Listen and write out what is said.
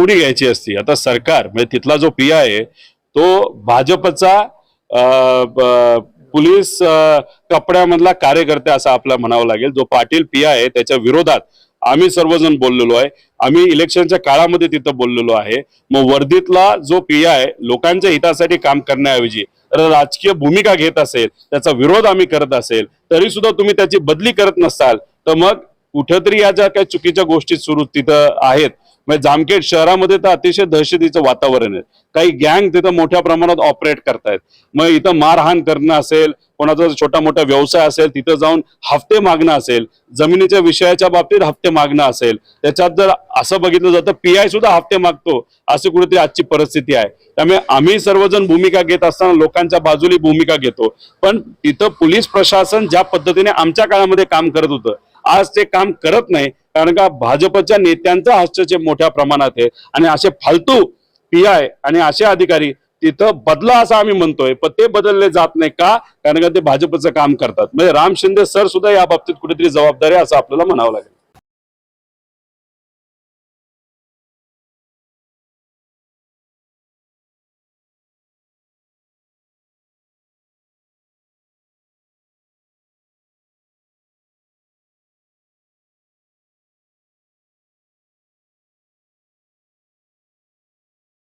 पुढे घ्यायची असती. आता सरकार म्हणजे तिथला जो पी आहे तो भाजपचा पोलीस कपड्यामधला कार्यकर्ते असं आपला म्हणावं लागेल. जो पाटील पी आहे त्याच्या विरोधात आम्ही सर्वजण बोललेलो आहे. आम्ही इलेक्शनच्या काळामध्ये तिथं बोललेलो आहे. मग वर्धीतला जो पी आहे लोकांच्या हितासाठी काम करण्याऐवजी राजकीय भूमिका घेत असेल त्याचा विरोध आम्ही करत असेल तरी सुद्धा तुम्ही त्याची बदली करत नसाल तर मग कुठेतरी या ज्या काही चुकीच्या गोष्टी सुरू तिथं आहेत म्हणजे जामखेड शहरामध्ये तर अतिशय दहशतीचं वातावरण आहे. काही गँग तिथं मोठ्या प्रमाणात ऑपरेट करतायत. मग इथं मारहाण करणं असेल कोणाचा छोटा मोठा व्यवसाय असेल तिथं जाऊन हफ्ते मागणं असेल जमिनीच्या विषयाच्या बाबतीत हफ्ते मागणं असेल त्याच्यात जर असं बघितलं जातं पी आय सुद्धा हफ्ते मागतो अशी कुठेतरी आजची परिस्थिती आहे. त्यामुळे आम्ही सर्वजण भूमिका घेत असताना लोकांच्या बाजूली भूमिका घेतो. पण तिथं पोलीस प्रशासन ज्या पद्धतीने आमच्या काळामध्ये काम करत होतं आज ते काम करत नाही कारण का भाजपच्या नेत्यांचा हस्तक्षेप मोठ्या प्रमाणात आहे आणि असे फालतू पी आय आणि असे अधिकारी तिथं बदला असं आम्ही म्हणतोय पण ते बदलले जात नाही का? कारण का ते भाजपचं काम करतात. म्हणजे राम शिंदे सर सुद्धा या बाबतीत कुठेतरी जबाबदारी असं आपल्याला म्हणावं लागेल.